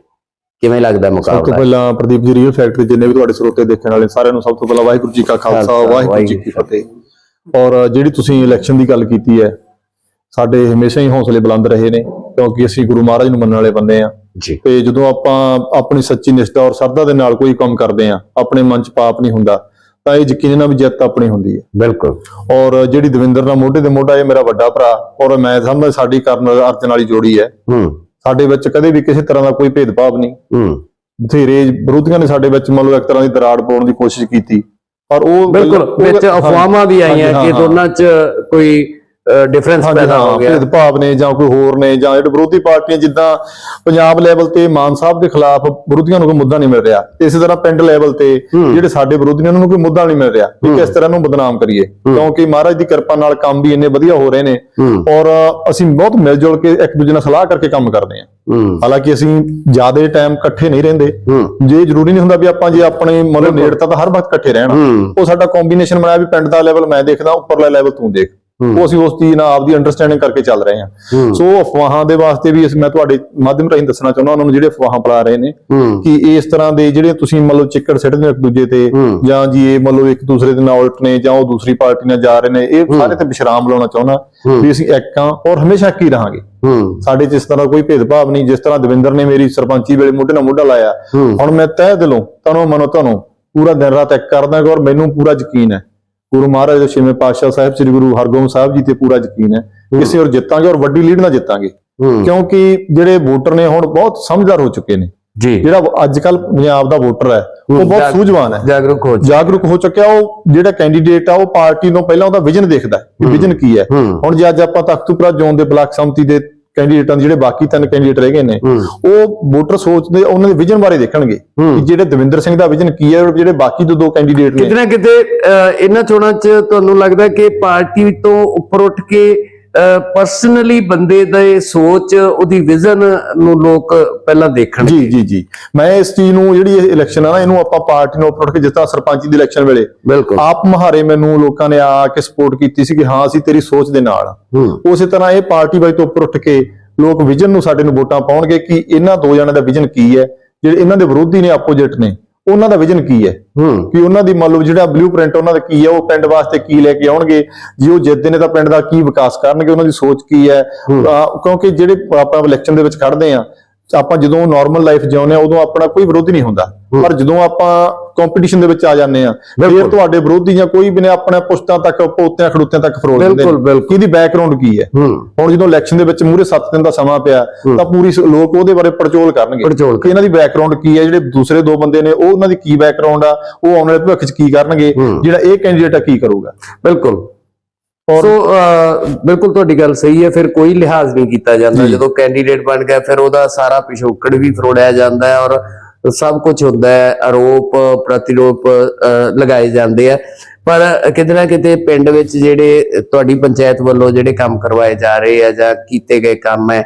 ਕਿਵੇਂ ਲੱਗਦਾ ਸਭ ਤੋਂ ਮੁਕਾਬਲਾ ਪਹਿਲਾਂ ਪ੍ਰਦੀਪ ਜੀ ਰੀਅਲ ਫੈਕਟਰੀ ਜਿੰਨੇ ਵੀ ਤੁਹਾਡੇ ਸਰੋਤੇ ਦੇਖਣ ਵਾਲੇ ਸਾਰਿਆਂ ਨੂੰ ਸਭ ਤੋਂ ਪਹਿਲਾਂ ਵਾਹਿਗੁਰੂ ਜੀ ਕਾ ਖਾਲਸਾ, ਵਾਹਿਗੁਰੂ ਜੀ ਕੀ ਫਤਿਹ। ਔਰ ਜਿਹੜੀ ਤੁਸੀਂ ਇਲੈਕਸ਼ਨ ਦੀ ਗੱਲ ਕੀਤੀ ਹੈ ਸਾਡੇ ਹਮੇਸ਼ਾ ਹੀ ਹੌਸਲੇ ਬੁਲੰਦ ਰਹੇ ਨੇ ਕਿਉਂਕਿ ਅਸੀਂ ਗੁਰੂ ਮਹਾਰਾਜ ਨੂੰ ਮੰਨਣ ਵਾਲੇ ਬੰਦੇ ਆ ਜੀ। ਤੇ ਜਦੋਂ ਆਪਾਂ ਆਪਣੀ ਸੱਚੀ ਨਿਸ਼ਠਾ ਔਰ ਸ਼ਰਧਾ ਦੇ ਨਾਲ ਕੋਈ ਕੰਮ ਕਰਦੇ ਆ ਆਪਣੇ ਮਨ 'ਚ ਪਾਪ ਨਹੀਂ ਹੁੰਦਾ ਤਾਂ ਇਹ ਯਕੀਨ ਨਾਲ ਵੀ ਜਿੱਤ ਆਪਣੀ ਹੁੰਦੀ ਹੈ। ਬਿਲਕੁਲ। ਔਰ ਜਿਹੜੀ ਦਵਿੰਦਰ ਨਾਲ ਮੋਢੇ ਤੇ ਮੋਢਾ ਇਹ ਮੇਰਾ ਵੱਡਾ ਭਰਾ ਔਰ ਮੈਂ ਸਮਝਦਾ ਸਾਡੀ ਕਰਨ ਅਰਜਨ ਵਾਲੀ ਜੋੜੀ ਹੈ। ਹੂੰ। ਸਾਡੇ ਵਿੱਚ ਕਦੇ ਵੀ ਕਿਸੇ ਤਰ੍ਹਾਂ ਦਾ ਕੋਈ ਭੇਦਭਾਵ ਨਹੀਂ। ਹੂੰ। ਬਥੇਰੇ ਵਿਰੋਧੀਆਂ ਨੇ ਸਾਡੇ ਵਿੱਚ ਮੰਨ ਲਓ ਇੱਕ ਤਰ੍ਹਾਂ ਦੀ ਦਰਾੜ ਪਾਉਣ ਦੀ ਕੋਸ਼ਿਸ਼ ਕੀਤੀ। ਪਰ ਉਹ ਬਿਲਕੁਲ। ਵਿੱਚ ਅਫਵਾਹਾਂ ਵੀ ਆਈਆਂ ਕਿ ਹਾਂ, ਦੋਨਾਂ 'ਚ ਕੋਈ ਡਿਫਰੈਂਸ ਪੈਦਾ ਹਾਂ ਗਿਆ। ਭੇਦਭਾਵ ਨੇ ਜਾਂ ਕੋਈ ਹੋਰ ਨੇ ਜਾਂ ਜਿਹੜੇ ਵਿਰੋਧੀ ਪਾਰਟੀਆਂ ਜਿੱਦਾਂ ਪੰਜਾਬ ਲੈਵਲ ਤੇ ਮਾਨ ਸਾਹਿਬ ਦੇ ਖਿਲਾਫ ਵਿਰੋਧੀਆਂ ਨੂੰ ਕੋਈ ਮੁੱਦਾ ਨਹੀਂ ਮਿਲ ਰਿਹਾ। ਇਸੇ ਤਰ੍ਹਾਂ ਪਿੰਡ ਲੈਵਲ ਤੇ। ਜਿਹੜੇ ਸਾਡੇ ਵਿਰੋਧੀਆਂ ਨੂੰ ਕੋਈ ਮੁੱਦਾ ਨਹੀਂ ਮਿਲ ਰਿਹਾ। ਵੀ ਕਿਸ ਤਰ੍ਹਾਂ ਨੂੰ ਬਦਨਾਮ ਕਰੀਏ। ਕਿਉਂਕਿ ਮਹਾਰਾਜ ਦੀ ਕਿਰਪਾ ਨਾਲ ਕੰਮ ਵੀ ਇੰਨੇ ਵਧੀਆ ਹੋ ਰਹੇ ਨੇ। ਔਰ ਅਸੀਂ ਬਹੁਤ ਮਿਲ ਜੁਲ ਕੇ ਇੱਕ ਦੂਜੇ ਨਾਲ ਸਲਾਹ ਕਰਕੇ ਕੰਮ ਕਰਦੇ ਹਾਂ। ਹਾਲਾਂਕਿ ਅਸੀਂ ਜ਼ਿਆਦਾ ਟਾਈਮ ਇਕੱਠੇ ਨਹੀਂ ਰਹਿੰਦੇ। ਜੇ ਜ਼ਰੂਰੀ ਨਹੀਂ ਹੁੰਦਾ ਵੀ ਆਪਾਂ ਜੇ ਆਪਣੇ ਮਤਲਬ ਨੇੜਤਾ ਤਾਂ ਹਰ ਵਕਤ ਇਕੱਠੇ ਰਹਿਣਾ। ਉਹ ਸਾਡਾ ਕੰਬੀਨੇਸ਼ਨ ਬਣਾਇਆ ਵੀ ਪਿੰਡ ਦਾ ਲੈਵਲ ਮੈਂ ਦੇਖਦਾ ਉੱਪਰਲਾ ਲੈਵਲ ਤੂੰ ਦੇਖ। ਉਹ ਅਸੀਂ ਉਸ ਚੀਜ਼ ਨਾਲ ਆਪਦੀ ਅੰਡਰਸਟੈਂਡਿੰਗ ਕਰਕੇ ਚੱਲ ਰਹੇ ਹਾਂ। ਸੋ ਅਫਵਾਹਾਂ ਦੇ ਵਾਸਤੇ ਵੀ ਅਸੀਂ ਮੈਂ ਤੁਹਾਡੇ ਮਾਧਿਅਮ ਰਾਹੀਂ ਦੱਸਣਾ ਚਾਹੁੰਦਾ ਉਹਨਾਂ ਨੂੰ ਜਿਹੜੇ ਅਫਵਾਹਾਂ ਫੈਲਾ ਰਹੇ ਨੇ ਕਿ ਇਸ ਤਰ੍ਹਾਂ ਦੇ ਜਿਹੜੇ ਤੁਸੀਂ ਮਤਲਬ ਚਿੱਕੜ ਸਿੱਟਦੇ ਹੋ ਇੱਕ ਦੂਜੇ ਤੇ। ਜਾਂ ਜੀ ਇਹ ਮਤਲਬ ਇੱਕ ਦੂਸਰੇ ਦੇ ਨਾਲ ਉਲਟ ਨੇ ਜਾਂ ਉਹ ਦੂਸਰੀ ਪਾਰਟੀ ਨਾਲ ਜਾ ਰਹੇ ਨੇ ਇਹ ਸਾਰੇ ਤੇ ਵਿਸ਼ਰਾਮ ਲਾਉਣਾ ਚਾਹੁੰਦਾ। ਵੀ ਅਸੀਂ ਇੱਕ ਔਰ ਹਮੇਸ਼ਾ ਹੀ ਰਹਾਂਗੇ। ਸਾਡੇ 'ਚ ਇਸ ਤਰ੍ਹਾਂ ਕੋਈ ਭੇਦਭਾਵ ਨਹੀਂ ਜਿਸ ਤਰ੍ਹਾਂ ਦਵਿੰਦਰ ਨੇ ਮੇਰੀ ਸਰਪੰਚੀ ਵੇਲੇ ਮੋਢੇ ਨਾਲ ਮੋਢਾ ਲਾਇਆ। ਹੁਣ ਮੈਂ ਤਹਿ ਦਿਲੋਂ ਤਨੋਂ ਮਨੋਂ ਤੁਹਾਨੂੰ ਪੂਰਾ ਦਿਨ ਰਾਤ ਇੱਕ ਕਰਦਾ ਔਰ ਮੈਨੂੰ ਪੂਰਾ ਯਕੀਨ ਹੈ। ਗੁਰੂ ਮਹਾਰਾਜ ਦੇ ਛੇਵੇਂ ਪਾਤਸ਼ਾਹ ਸਾਹਿਬ ਸ੍ਰੀ ਗੁਰੂ ਹਰਗੋਬਿੰਦ ਸਾਹਿਬ ਜੀ ਤੇ ਪੂਰਾ ਯਕੀਨ ਹੈ ਕਿਸੇ ਹੋਰ ਜਿੱਤਾਂਗੇ ਔਰ ਵੱਡੀ ਲੀਡ ਨਾਲ ਜਿੱਤਾਂਗੇ। ਕਿਉਂਕਿ ਜਿਹੜੇ ਵੋਟਰ ਨੇ ਹੁਣ ਬਹੁਤ ਸਮਝਦਾਰ ਹੋ ਚੁੱਕੇ ਨੇ। ਜੀ। ਜਿਹੜਾ ਅੱਜ ਕੱਲ ਪੰਜਾਬ ਦਾ ਵੋਟਰ ਹੈ ਉਹ ਬਹੁਤ ਸੂਝਵਾਨ ਹੈ। ਜਾਗਰੂਕ ਹੋ ਜਾਗਰੂਕ ਹੋ ਚੁੱਕਿਆ ਉਹ ਜਿਹੜਾ ਕੈਂਡੀਡੇਟ ਆ ਉਹ ਪਾਰਟੀ ਨੂੰ ਪਹਿਲਾਂ ਉਹਦਾ ਵਿਜ਼ਨ ਦੇਖਦਾ ਹੈ ਕਿ ਵਿਜ਼ਨ ਕੀ ਹੈ। ਹੂੰ। ਹੁਣ ਜੇ ਅੱਜ ਆਪਾਂ ਤਖਤੂਪੁਰਾ ਜ਼ੋਨ ਦੇ ਬਲਾਕ ਸੰਮਤੀ ਦੇ ਕੈਂਡੀਡੇਟਾਂ ਦੇ ਜਿਹੜੇ ਬਾਕੀ ਤਿੰਨ ਕੈਂਡੀਡੇਟ ਰਹਿ ਗਏ ਨੇ ਉਹ ਵੋਟਰ ਸੋਚਦੇ ਉਹਨਾਂ ਦੇ ਵਿਜ਼ਨ ਬਾਰੇ ਦੇਖਣਗੇ। ਕਿ ਜਿਹੜੇ ਦਵਿੰਦਰ ਸਿੰਘ ਦਾ ਵਿਜ਼ਨ ਕੀ ਹੈ ਜਿਹੜੇ ਬਾਕੀ ਦੋ ਦੋ ਕੈਂਡੀਡੇਟ ਨੇ ਕਿਤੇ ਨਾ ਕਿਤੇ ਇਹਨਾਂ ਚੋਣਾਂ 'ਚ ਤੁਹਾਨੂੰ ਲੱਗਦਾ ਕਿ ਪਾਰਟੀ ਤੋਂ ਉੱਪਰ ਉੱਠ ਕੇ ਪਰਸਨਲੀ ਬੰਦੇ ਦੇ ਸੋਚ ਉਹਦੀ ਵਿਜ਼ਨ ਨੂੰ ਲੋਕ ਪਹਿਲਾਂ ਦੇਖਣ। ਜੀ ਜੀ ਜੀ। ਮੈਂ ਇਸ ਚੀਜ਼ ਨੂੰ ਜਿਹੜੀ ਇਲੈਕਸ਼ਨ ਆ ਨਾ ਇਹਨੂੰ ਆਪਾਂ ਪਾਰਟੀ ਨੂੰ ਉੱਪਰ ਉੱਠ ਕੇ ਜਿਸ ਤਰ੍ਹਾਂ ਸਰਪੰਚੀ ਦੀ ਇਲੈਕਸ਼ਨ ਵੇਲੇ। ਬਿਲਕੁਲ। ਆਪ ਮਹਾਰੇ ਮੈਨੂੰ ਲੋਕਾਂ ਨੇ ਆ ਕੇ ਸਪੋਰਟ ਕੀਤੀ ਸੀ ਕਿ ਹਾਂ ਅਸੀਂ ਤੇਰੀ ਸੋਚ ਦੇ ਨਾਲ ਉਸੇ ਤਰ੍ਹਾਂ ਇਹ ਪਾਰਟੀ ਵਾਈ ਤੋਂ ਉੱਪਰ ਉੱਠ ਕੇ ਲੋਕ ਵਿਜ਼ਨ ਨੂੰ ਸਾਡੇ ਨੂੰ ਵੋਟਾਂ ਪਾਉਣਗੇ ਕਿ ਇਹਨਾਂ ਦੋ ਜਣਿਆਂ ਦਾ ਵਿਜ਼ਨ ਕੀ ਹੈ ਜਿਹੜੇ ਇਹਨਾਂ ਦੇ ਵਿਰੋਧੀ ਨੇ ਆਪੋਜੀਟ ਨੇ। ਉਹਨਾਂ ਦਾ ਵਿਜ਼ਨ ਕੀ ਹੈ? ਕਿ ਉਹਨਾਂ ਦੀ ਮੰਨ ਲਓ ਜਿਹੜਾ ਬਲੂਪ੍ਰਿੰਟ ਉਹਨਾਂ ਦਾ ਕੀ ਹੈ ਉਹ ਪਿੰਡ ਵਾਸਤੇ ਕੀ ਲੈ ਕੇ ਆਉਣਗੇ? ਜੇ ਉਹ ਜਿੱਤਦੇ ਨੇ ਤਾਂ ਪਿੰਡ ਦਾ ਕੀ ਵਿਕਾਸ ਕਰਨਗੇ? ਉਹਨਾਂ ਦੀ ਸੋਚ ਕੀ ਹੈ? ਕਿਉਂਕਿ ਜਿਹੜੇ ਆਪਾਂ ਇਲੈਕਸ਼ਨ ਦੇ ਵਿੱਚ ਖੜਦੇ ਆ ਆਪਾਂ ਜਦੋਂ ਨਾਰਮਲ ਲਾਈਫ ਜਿਉਂਦੇ ਆ ਉਦੋਂ ਆਪਣਾ ਕੋਈ ਵਿਰੋਧੀ ਨਹੀਂ ਹੁੰਦਾ। ਪਰ ਜਦੋਂ ਆਪਾਂ ਕੰਪੀਟੀਸ਼ਨ ਦੇ ਵਿੱਚ ਆ ਜਾਂਦੇ ਆ ਫਿਰ। ਤੁਹਾਡੇ ਵਿਰੋਧੀ ਜਾਂ ਕੋਈ ਵੀ ਨੇ ਆਪਣੇ ਪੁਸ਼ਤਾਂ ਤੱਕ ਪੋਤਿਆਂ ਖੜੂਤਿਆਂ ਤੱਕ ਫਰੋਲ ਦਿੰਦੇ ਬਿਲਕੁਲ, ਬਿਲਕੁਲ। ਇਹਦੀ ਬੈਕਗ੍ਰਾਉਂਡ ਕੀ ਹੈ? ਹੁਣ ਜਦੋਂ ਇਲੈਕਸ਼ਨ ਦੇ ਵਿੱਚ ਮੂਰੇ 7 ਦਿਨ ਦਾ ਸਮਾਂ ਪਿਆ ਤਾਂ ਪੂਰੀ ਲੋਕ ਉਹਦੇ ਬਾਰੇ ਪੜਚੋਲ ਕਰਨਗੇ। ਕਿ ਇਹਨਾਂ ਦੀ ਬੈਕਗ੍ਰਾਉਂਡ ਕੀ ਹੈ ਜਿਹੜੇ ਦੂਸਰੇ ਦੋ ਬੰਦੇ ਨੇ ਉਹ ਉਹਨਾਂ ਦੀ ਕੀ ਬੈਕਗ੍ਰਾਉਂਡ ਆ ਉਹ ਆਉਣ ਵਾਲੇ ਭਵਿੱਖ 'ਚ ਕੀ ਕਰਨਗੇ। ਜਿਹੜਾ ਇਹ ਕੈਂਡੀਡੇਟ ਆ ਕੀ ਕਰੂਗਾ? ਬਿਲਕੁਲ। ਸੋ ਬਿਲਕੁਲ ਤੁਹਾਡੀ ਗੱਲ ਸਹੀ ਹੈ ਫਿਰ ਕੋਈ ਲਿਹਾਜ਼ ਨਹੀਂ ਕੀਤਾ ਜਾਂਦਾ। ਜਦੋਂ ਕੈਂਡੀਡੇਟ ਬਣ ਗਿਆ ਫਿਰ ਉਹਦਾ ਸਾਰਾ ਪਿਛੋਕੜ ਵੀ ਫਰੋੜਿਆ ਜਾਂਦਾ ਹੈ ਔਰ ਸਭ ਕੁਝ ਹੁੰਦਾ ਹੈ ਆਰੋਪ ਪ੍ਰਤੀਰੋਪ ਲਗਾਏ ਜਾਂਦੇ ਆ। ਪਰ ਕਿਤੇ ਨਾ ਕਿਤੇ ਪਿੰਡ ਵਿੱਚ ਜਿਹੜੇ ਤੁਹਾਡੀ ਪੰਚਾਇਤ ਵੱਲੋਂ ਜਿਹੜੇ ਕੰਮ ਕਰਵਾਏ ਜਾ ਰਹੇ ਆ ਜਾਂ ਕੀਤੇ ਗਏ ਕੰਮ ਹੈ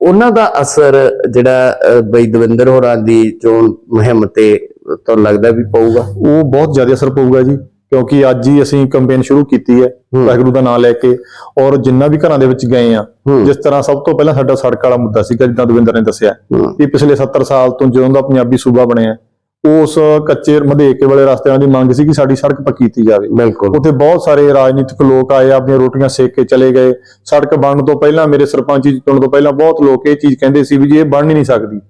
ਉਹਨਾਂ ਦਾ ਅਸਰ ਜਿਹੜਾ ਬਈ ਦਵਿੰਦਰ ਹੋਰਾਂ ਦੀ ਚੋਣ ਮੁਹਿੰਮ ਤੇ ਤੁਹਾਨੂੰ ਲੱਗਦਾ ਵੀ ਪਊਗਾ? ਉਹ ਬਹੁਤ ਜ਼ਿਆਦਾ ਅਸਰ ਪਊਗਾ ਜੀ। ਕਿਉਂਕਿ ਅੱਜ ਹੀ ਅਸੀਂ ਕੈਂਪੇਨ ਸ਼ੁਰੂ ਕੀਤੀ ਹੈ। ਵਾਹਿਗੁਰੂ ਦਾ ਨਾਮ ਲੈ ਕੇ ਔਰ ਜਿੰਨਾ ਵੀ ਘਰਾਂ ਦੇ ਵਿੱਚ ਗਏ ਆ। ਜਿਸ ਤਰ੍ਹਾਂ ਸਭ ਤੋਂ ਪਹਿਲਾਂ ਸਾਡਾ ਸੜਕ ਵਾਲਾ ਮੁੱਦਾ ਸੀਗਾ ਜਿੱਦਾਂ ਦਵਿੰਦਰ ਨੇ ਦੱਸਿਆ ਕਿ ਪਿਛਲੇ 70 ਸਾਲ ਤੋਂ ਜਦੋਂ ਦਾ ਪੰਜਾਬੀ ਸੂਬਾ ਬਣਿਆ ਉਸ ਕੱਚੇ ਮਧੇਕੇ ਵਾਲੇ ਰਸਤਿਆਂ ਦੀ ਮੰਗ ਸੀ ਕਿ ਸਾਡੀ ਸੜਕ ਪੱਕੀ ਕੀਤੀ ਜਾਵੇ। ਬਿਲਕੁਲ। ਉੱਥੇ ਬਹੁਤ ਸਾਰੇ ਰਾਜਨੀਤਿਕ ਲੋਕ ਆਏ ਆਪਣੀਆਂ ਰੋਟੀਆਂ ਸੇਕ ਕੇ ਚਲੇ ਗਏ। ਸੜਕ ਬਣਨ ਤੋਂ ਪਹਿਲਾਂ ਮੇਰੇ ਸਰਪੰਚੀ ਚੁਣਨ ਤੋਂ ਪਹਿਲਾਂ ਬਹੁਤ ਲੋਕ ਇਹ ਚੀਜ਼ ਕਹਿੰਦੇ ਸੀ ਵੀ ਜੀ ਇਹ ਬਣ ਨਹੀਂ ਸਕਦੀ।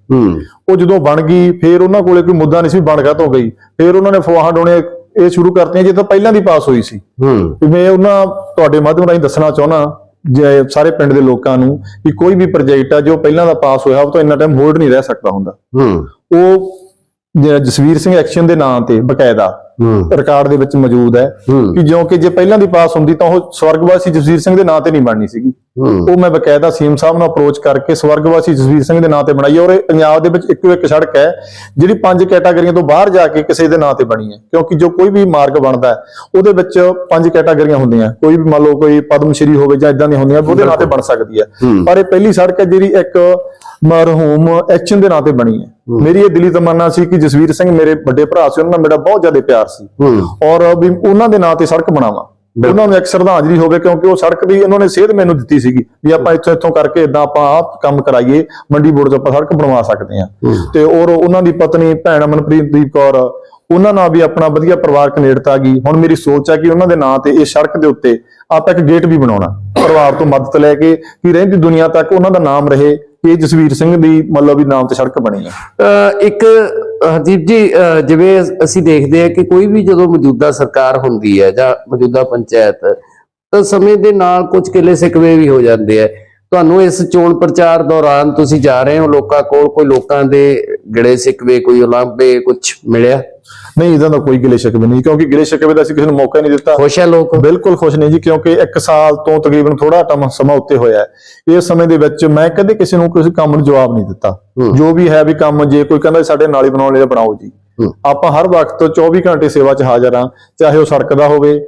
ਉਹ ਜਦੋਂ ਬਣ ਗਈ ਫਿਰ ਉਹਨਾਂ ਕੋਲੇ ਕੋਈ ਮੁੱਦਾ ਨਹੀਂ ਸੀ ਬਣ ਗਾ ਤੋਂ ਗਈ। ਫਿਰ ਉਹਨਾਂ ਨੇ ਫਵਾਹਾਂ ਡੋਣੇ ਇਹ ਸ਼ੁਰੂ ਕਰਤੀਆਂ ਜੇ ਤਾਂ ਪਹਿਲਾਂ ਦੀ ਪਾਸ ਹੋਈ ਸੀ। ਹੂੰ। ਵੀ ਮੈਂ ਉਹਨਾਂ ਤੁਹਾਡੇ ਮਾਧਿਅਮ ਰਾਹੀਂ ਦੱਸਣਾ ਚਾਹੁੰਦਾ ਜੇ ਸਾਰੇ ਪਿੰਡ ਦੇ ਲੋਕਾਂ ਨੂੰ ਕਿ ਕੋਈ ਵੀ ਪ੍ਰੋਜੈਕਟ ਆ ਜੋ ਪਹਿਲਾਂ ਦਾ ਪਾਸ ਹੋਇਆ ਉਹ ਤਾਂ ਇੰਨਾ ਟਾਈਮ ਹੋਲਡ ਨਹੀਂ ਰਹਿ ਸਕਦਾ ਹੁੰਦਾ। ਹੂੰ। ਉਹ ਜਸਵੀਰ ਸਿੰਘ ਐਕਸ਼ਨ ਦੇ ਨਾਂ ਤੇ ਬਕਾਇਦਾ ਰਿਕਾਰਡ ਦੇ ਵਿੱਚ ਮੌਜੂਦ ਹੈ ਕਿ ਜਿਉਂ ਕਿ ਜੇ ਪਹਿਲਾਂ ਦੀ ਪਾਸ ਹੁੰਦੀ ਤਾਂ ਉਹ ਸਵਰਗਵਾਸੀ ਜਸਵੀਰ ਸਿੰਘ ਦੇ ਨਾਂ ਤੇ ਨਹੀਂ ਬਣਨੀ ਸੀਗੀ। ਉਹ ਮੈਂ ਬਕਾਇਦਾ ਸੀਐਮ ਸਾਹਿਬ ਨੂੰ ਅਪਰੋਚ ਕਰਕੇ ਸਵਰਗਵਾਸੀ ਜਸਵੀਰ ਸਿੰਘ ਦੇ ਨਾਂ ਤੇ ਬਣਾਈ ਔਰ ਇਹ ਪੰਜਾਬ ਦੇ ਵਿੱਚ ਇੱਕੋ ਇੱਕ ਸੜਕ ਹੈ ਜਿਹੜੀ ਪੰਜ ਕੈਟਾਗਰੀਆਂ ਤੋਂ ਬਾਹਰ ਜਾ ਕੇ ਕਿਸੇ ਦੇ ਨਾਂ ਤੇ ਬਣੀ ਹੈ। ਕਿਉਂਕਿ ਜੋ ਕੋਈ ਵੀ ਮਾਰਗ ਬਣਦਾ ਹੈ ਉਹਦੇ ਵਿੱਚ ਪੰਜ ਕੈਟਾਗਰੀਆਂ ਹੁੰਦੀਆਂ। ਕੋਈ ਵੀ ਮੰਨ ਲਓ ਕੋਈ ਪਦਮ ਸ਼੍ਰੀ ਹੋਵੇ ਜਾਂ ਇਦਾਂ ਦੀਆਂ ਹੁੰਦੀਆਂ ਉਹਦੇ ਨਾਂ ਤੇ ਬਣ ਸਕਦੀ ਹੈ। ਪਰ ਇਹ ਪਹਿਲੀ ਸੜਕ ਹੈ ਜਿਹੜੀ ਇੱਕ ਮਰਹੂਮ ਐਕਸ਼ਨ ਦੇ ਨਾਂ ਤੇ ਬਣੀ ਹੈ। ਮੇਰੀ ਇਹ ਦਿਲੀ ਤਮੰਨਾ ਸੀ ਕਿ ਜਸਵੀਰ ਸਿੰਘ ਮੇਰੇ ਵੱਡੇ ਭਰਾ ਸੀ ਉਹਨਾਂ ਨਾਲ ਮੇਰਾ ਬਹੁਤ ਜ਼ਿਆਦਾ ਪਿਆਰ ਸੀ। ਹੂੰ। ਔਰ ਵੀ ਉਹਨਾਂ ਦੇ ਨਾਂ ਤੇ ਸੜਕ ਬਣਾਵਾਂ। ਉਹਨਾਂ ਨੂੰ ਇੱਕ ਸ਼ਰਧਾਂਜਲੀ ਹੋਵੇ ਕਿਉਂਕਿ ਉਹ ਸੜਕ ਦੀ ਉਹਨਾਂ ਨੇ ਸੇਧ ਮੈਨੂੰ ਦਿੱਤੀ ਸੀਗੀ ਵੀ ਆਪਾਂ ਇੱਥੋਂ ਇੱਥੋਂ ਕਰਕੇ ਇਦਾਂ ਆਪਾਂ ਆਹ ਕੰਮ ਕਰਾਈਏ ਮੰਡੀ ਬੋਰਡ 'ਚ ਆਪਾਂ ਸੜਕ ਬਣਵਾ ਸਕਦੇ ਹਾਂ। ਤੇ ਔਰ ਉਹਨਾਂ ਦੀ ਪਤਨੀ ਭੈਣ ਅਮਨਪ੍ਰੀਤ ਦੀਪ ਕੌਰ ਉਹਨਾਂ ਨਾਲ ਵੀ ਆਪਣਾ ਵਧੀਆ ਪਰਿਵਾਰਕ ਨੇੜਤਾ ਗਈ। ਹੁਣ ਮੇਰੀ ਸੋਚ ਹੈ ਕਿ ਉਹਨਾਂ ਦੇ ਨਾਂ ਤੇ ਇਹ ਸੜਕ ਦੇ ਉੱਤੇ ਆਪਾਂ ਇੱਕ ਗੇਟ ਵੀ ਬਣਾਉਣਾ ਪਰਿਵਾਰ ਤੋਂ ਮਦਦ ਲੈ ਕੇ ਕਿ ਰਹਿੰਦੀ ਦੁਨੀਆ ਤੱਕ ਉਹਨਾਂ ਦਾ ਨਾਮ ਰਹੇ ਕਿ ਇਹ ਜਸਵੀਰ ਸਿੰਘ ਦੀ ਮਤਲਬ ਵੀ ਨਾਮ ਤੇ ਸੜਕ ਬਣੀ ਹੈ। ਇੱਕ ਹਰਦੀਪ ਜੀ ਜਿਵੇਂ ਅਸੀਂ ਦੇਖਦੇ ਹਾਂ ਕਿ ਕੋਈ ਵੀ ਜਦੋਂ ਮੌਜੂਦਾ ਸਰਕਾਰ ਹੁੰਦੀ ਹੈ ਜਾਂ ਮੌਜੂਦਾ ਪੰਚਾਇਤ, ਤਾਂ ਸਮੇਂ ਦੇ ਨਾਲ ਕੁਝ ਕਿਲੇ ਸਿਕਵੇ ਵੀ ਹੋ ਜਾਂਦੇ ਆ। ਤੁਹਾਨੂੰ ਇਸ ਚੋਣ ਪ੍ਰਚਾਰ ਦੌਰਾਨ ਤੁਸੀਂ ਜਾ ਰਹੇ ਹੋ, ਲੋਕਾਂ ਕੋਲ ਕੋਈ ਲੋਕਾਂ ਦੇ ਗਿੜੇ ਸਿਕਵੇ, ਕੋਈ ਉਲਾਂਭੇ ਕੁਝ ਮਿਲਿਆ? ਨਹੀਂ ਇਦਾਂ ਦਾ ਕੋਈ ਗਿਲੇ ਸ਼ਿਕਵੇ ਨਹੀਂ ਕਿਉਂਕਿ ਗਿਲੇ ਸ਼ਿਕਵੇ ਦਾ ਅਸੀਂ ਕਿਸੇ ਨੂੰ ਮੌਕਾ ਨਹੀਂ ਦਿੱਤਾ। ਖੁਸ਼ ਹੈ ਲੋਕ। ਬਿਲਕੁਲ ਖੁਸ਼ ਨਹੀਂ ਜੀ ਕਿਉਂਕਿ ਇੱਕ ਸਾਲ ਤੋਂ ਤਕਰੀਬਨ ਥੋੜਾ ਟਮ ਸਮਾਂ ਉੱਤੇ ਹੋਇਆ ਹੈ। ਇਸ ਸਮੇਂ ਦੇ ਵਿੱਚ ਮੈਂ ਕਦੇ ਕਿਸੇ ਨੂੰ ਕਿਸੇ ਕੰਮ ਨੂੰ ਜਵਾਬ ਨਹੀਂ ਦਿੱਤਾ। ਜੋ ਵੀ ਹੈ ਵੀ ਕੰਮ ਜੇ ਕੋਈ ਕਹਿੰਦਾ ਸਾਡੇ ਨਾਲੀ ਬਣਾਉਣ ਲਈ ਬਣਾਓ ਜੀ। ਆਪਾਂ ਹਰ ਵਕਤ 24 ਘੰਟੇ ਸੇਵਾ 'ਚ ਹਾਜ਼ਰ ਹਾਂ ਚਾਹੇ ਉਹ ਸੜਕ ਦਾ ਹੋਵੇ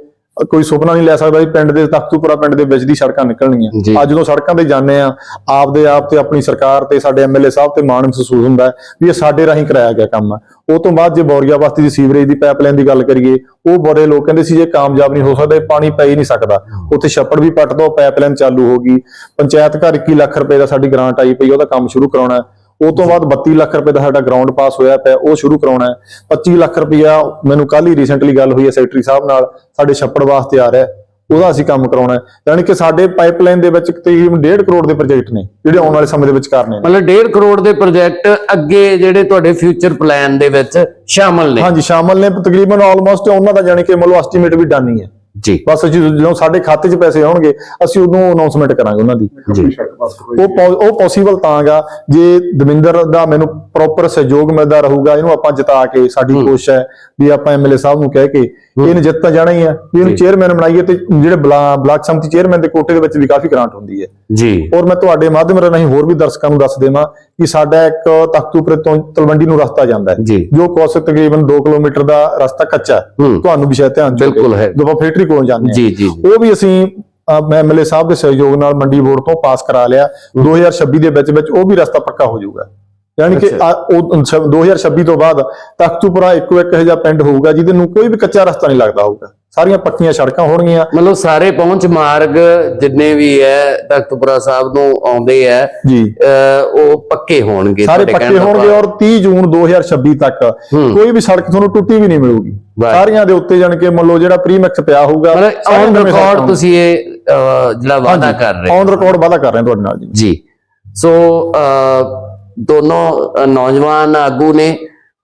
ਕੋਈ ਸੁਪਨਾ ਨਹੀਂ ਲੈ ਸਕਦਾ ਵੀ ਪਿੰਡ ਦੇ ਤਖਤੂਪੁਰਾ ਪਿੰਡ ਦੇ ਵਿੱਚ ਦੀ ਸੜਕਾਂ। ਨਿਕਲਣਗੀਆਂ। ਅੱਜ ਜਦੋਂ ਸੜਕਾਂ ਤੇ ਜਾਂਦੇ ਆ ਆਪਦੇ ਆਪ ਤੇ ਆਪਣੀ ਸਰਕਾਰ ਤੇ ਸਾਡੇ ਐਮਐਲਏ ਸਾਹਿਬ ਤੇ ਮਾਣ ਮਹਿਸੂਸ ਹੁੰਦਾ ਵੀ ਇਹ ਸਾਡੇ ਰਾਹੀਂ ਕਰਾਇਆ ਗਿਆ ਕੰਮ ਹੈ। ਉਹ ਤੋਂ ਬਾਅਦ ਜੇ ਬੌਰੀਆ ਬਸਤੀ ਦੀ ਸੀਵਰੇਜ ਦੀ ਪਾਈਪਲਾਈਨ ਦੀ ਗੱਲ ਕਰੀਏ ਉਹ ਬੜੇ ਲੋਕ ਕਹਿੰਦੇ ਸੀ ਜੇ ਕਾਮਯਾਬ ਨਹੀਂ ਹੋ ਸਕਦਾ ਇਹ ਪਾਣੀ ਪੈ ਹੀ ਨਹੀਂ ਸਕਦਾ। ਉੱਥੇ ਛੱਪੜ ਵੀ ਪੱਟ ਦੋ ਪਾਈਪਲਾਈਨ ਚਾਲੂ ਹੋ ਗਈ। ਪੰਚਾਇਤ ਘਰ 21 ਲੱਖ ਰੁਪਏ ਦਾ ਸਾਡੀ ਗ੍ਰਾਂਟ ਆਈ ਪਈ ਉਹਦਾ ਕੰਮ ਸ਼ੁਰੂ ਕਰਾਉਣਾ ਉਹ ਤੋਂ ਬਾਅਦ 32 ਲੱਖ ਰੁਪਏ ਦਾ ਸਾਡਾ ਗਰਾਊਂਡ ਪਾਸ ਹੋਇਆ ਪਿਆ ਉਹ ਸ਼ੁਰੂ ਕਰਾਉਣਾ ਹੈ। 25 ਲੱਖ ਰੁਪਇਆ ਮੈਨੂੰ ਕੱਲ ਹੀ ਰੀਸੈਂਟਲੀ ਗੱਲ ਹੋਈ ਹੈ ਸੈਕਟਰੀ ਸਾਹਿਬ ਨਾਲ ਸਾਡੇ ਛੱਪੜ ਵਾਸਤੇ ਆ ਰਿਹਾ। ਉਹਦਾ ਅਸੀਂ ਕੰਮ ਕਰਾਉਣਾ ਹੈ। ਯਾਨੀ ਕਿ ਸਾਡੇ ਪਾਈਪਲਾਈਨ ਦੇ ਵਿੱਚ ਤਕਰੀਬਨ 1.5 ਕਰੋੜ ਦੇ ਪ੍ਰੋਜੈਕਟ ਨੇ ਜਿਹੜੇ ਆਉਣ ਵਾਲੇ ਸਮੇਂ ਦੇ ਵਿੱਚ ਕਰਨੇ ਨੇ। ਮਤਲਬ 1.5 ਕਰੋੜ ਦੇ ਪ੍ਰੋਜੈਕਟ ਅੱਗੇ ਜਿਹੜੇ ਤੁਹਾਡੇ ਫਿਊਚਰ ਪਲਾਨ ਦੇ ਵਿੱਚ ਸ਼ਾਮਲ ਨੇ। ਹਾਂਜੀ ਸ਼ਾਮਲ ਨੇ ਤਕਰੀਬਨ ਆਲਮੋਸਟ ਉਹਨਾਂ ਦਾ ਜਾਣੀ ਕਿ ਮਤਲਬ ਐਸਟੀਮੇਟ ਵੀ ਡਨ ਹੀ ਹੈ। ਜੀ। ਬਸ ਜਦੋਂ ਸਾਡੇ ਖਾਤੇ 'ਚ ਪੈਸੇ ਆਉਣਗੇ ਅਸੀਂ ਉਦੋਂ ਅਨਾਉਂਸਮੈਂਟ ਕਰਾਂਗੇ ਉਹਨਾਂ ਦੀ। ਜੀ। ਉਹ ਉਹ ਪੋਸੀਬਲ ਤਾਂਗਾ ਜੇ ਦਵਿੰਦਰ ਦਾ ਮੈਨੂੰ ਪ੍ਰੋਪਰ ਸਹਿਯੋਗ ਮਿਲਦਾ ਰਹੂਗਾ ਇਹਨੂੰ ਆਪਾਂ ਜਿਤਾ ਕੇ ਸਾਡੀ ਕੋਸ਼ਿਸ਼ ਹੈ ਵੀ ਆਪਾਂ ਐਮਐਲਏ ਸਾਹਿਬ ਨੂੰ ਕਹਿ ਕੇ ਇਹਨੂੰ ਜਿੱਤ ਤਾਂ ਜਾਣਾ ਹੀ ਹੈ ਵੀ ਇਹਨੂੰ ਚੇਅਰਮੈਨ ਬਣਾਈਏ ਤੇ ਜਿਹੜੇ ਬਲਾ- ਬਲਾਕ ਸੰਮਤੀ ਚੇਅਰਮੈਨ ਦੇ ਕੋਟੇ ਦੇ ਵਿੱਚ ਵੀ ਕਾਫੀ ਗ੍ਰਾਂਟ ਹੁੰਦੀ ਹੈ। ਜੀ। ਔਰ ਮੈਂ ਤੁਹਾਡੇ ਮਾਧਿਅਮ ਰਾਹੀਂ ਹੋਰ ਵੀ ਦਰਸ਼ਕਾਂ ਨੂੰ ਦੱਸ ਦੇਵਾਂ ਕਿ ਸਾਡਾ ਇੱਕ ਤਖਤੂਪੁਰੇ ਤੋਂ ਤਲਵੰਡੀ ਨੂੰ ਰਸਤਾ ਜਾਂਦਾ ਹੈ। ਜੀ। ਕੋਸਕ ਤਕਰੀਬਨ 2 ਕਿਲੋਮੀਟਰ ਦਾ ਰਸਤਾ ਕੱਚਾ ਤੁਹਾਨੂੰ ਵੀ ਸ਼ਾਇਦ ਧਿਆਨ। ਬਿਲਕੁਲ ਹੈ। ਜਦੋਂ ਫੈਕਟਰੀ ਕੋਲ ਜਾਂਦੇ ਹਾਂ। ਜੀ ਜੀ ਉਹ ਵੀ ਅਸੀਂ ਐਮਐਲਏ ਸਾਹਿਬ ਦੇ ਸਹਿਯੋਗ ਨਾਲ ਮੰਡੀ ਬੋਰਡ ਤੋਂ ਪਾਸ ਕਰਾ ਲਿਆ। 2026 ਦੇ ਵਿੱਚ ਵਿੱਚ ਉਹ ਵੀ ਰਸਤਾ ਪੱਕਾ ਹੋ ਜਾਊਗਾ। ਯਾਨੀ ਕਿ ਅੱਛਾ। ਆ- ਉਹ ਸ- 2026 ਤੋਂ ਬਾਅਦ ਤਖਤੂਪੁਰਾ ਇੱਕੋ ਇੱਕ ਹਜਾ ਪਿੰਡ ਹੋਊਗਾ ਜਿਹਦੇ ਨੂੰ ਕੋਈ ਵੀ ਕੱਚਾ ਰਸਤਾ ਨਹੀਂ ਲੱਗਦਾ ਹੋਊਗਾ। ਸਾਰੀਆਂ ਪੱਕੀਆਂ ਸੜਕਾਂ ਹੋਣਗੀਆਂ। ਮਤਲਬ ਸਾਰੇ ਪਹੁੰਚ ਮਾਰਗ ਜਿੰਨੇ ਵੀ ਹੈ ਤਖਤਪੁਰਾ ਸਾਹਿਬ ਨੂੰ ਆਉਂਦੇ ਹੈ ਜੀ। ਉਹ ਪੱਕੇ ਹੋਣਗੇ ਸਾਰੇ ਪੱਕੇ ਹੋਣਗੇ। ਔਰ 30 ਜੂਨ 2026 ਤੱਕ। ਕੋਈ ਵੀ ਸੜਕ ਤੁਹਾਨੂੰ ਟੁੱਟੀ ਵੀ ਨਹੀਂ ਮਿਲੂਗੀ। ਸਾਰੀਆਂ ਦੇ ਉੱਤੇ ਜਾਣ ਕੇ ਮੰਨ ਲਓ ਜਿਹੜਾ ਪ੍ਰੀਮੈਕਸ ਪਿਆ ਹੋਊਗਾ ਮਤਲਬ ਔਨ ਰਿਕਾਰਡ ਤੁਸੀਂ ਇਹ ਜਿਹੜਾ ਵਾਅਦਾ ਕਰ ਰਹੇ ਹੋ। ਔਨ ਰਿਕਾਰਡ ਵਾਅਦਾ ਕਰ ਰਹੇ ਤੁਹਾਡੇ ਨਾਲ ਜੀ। ਜੀ। ਸੋ ਦੋਨੋਂ ਨੌਜਵਾਨ ਆਗੂ ਨੇ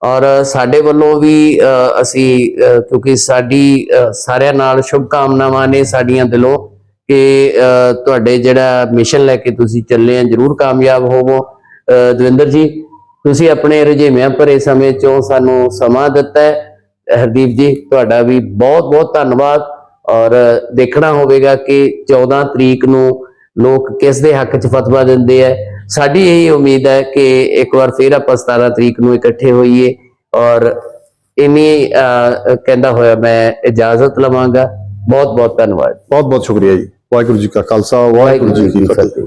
ਔਰ ਸਾਡੇ ਵੱਲੋਂ ਵੀ ਅਸੀਂ ਕਿਉਂਕਿ ਸਾਡੀ ਸਾਰਿਆਂ ਨਾਲ ਸ਼ੁਭ ਕਾਮਨਾਵਾਂ ਨੇ ਸਾਡੀਆਂ ਦਿਲੋਂ ਕਿ ਤੁਹਾਡੇ ਜਿਹੜਾ ਮਿਸ਼ਨ ਲੈ ਕੇ ਤੁਸੀਂ ਚੱਲੇ ਆ, ਜਰੂਰ ਕਾਮਯਾਬ ਹੋਵੋ। ਦਵਿੰਦਰ ਜੀ, ਤੁਸੀਂ ਆਪਣੇ ਰੁਝੇਵਿਆਂ ਭਰੇ ਸਮੇਂ ਚੋਂ ਸਾਨੂੰ ਸਮਾਂ ਦਿੱਤਾ ਹੈ। ਹਰਦੀਪ ਜੀ, ਤੁਹਾਡਾ ਵੀ ਬਹੁਤ ਬਹੁਤ ਧੰਨਵਾਦ। ਔਰ ਦੇਖਣਾ ਹੋਵੇਗਾ ਕਿ 14 ਤਰੀਕ ਨੂੰ ਲੋਕ ਕਿਸ ਦੇ ਹੱਕ 'ਚ ਫਤਵਾ ਦਿੰਦੇ ਆ। ਸਾਡੀ ਇਹੀ ਉਮੀਦ ਹੈ ਕਿ ਇੱਕ ਵਾਰ ਫੇਰ ਆਪਾਂ 17 ਤਰੀਕ ਨੂੰ ਇਕੱਠੇ ਹੋਈਏ ਔਰ ਇਨੀ ਕਹਿੰਦਾ ਹੋਇਆ ਮੈਂ ਇਜਾਜ਼ਤ ਲਵਾਂਗਾ। ਬਹੁਤ ਬਹੁਤ ਧੰਨਵਾਦ। ਬਹੁਤ ਬਹੁਤ ਸ਼ੁਕਰੀਆ ਜੀ। ਵਾਹਿਗੁਰੂ ਜੀ ਕਾ ਖਾਲਸਾ ਵਾਹਿਗੁਰੂ ਜੀ ਕੀ ਫਤਿਹ।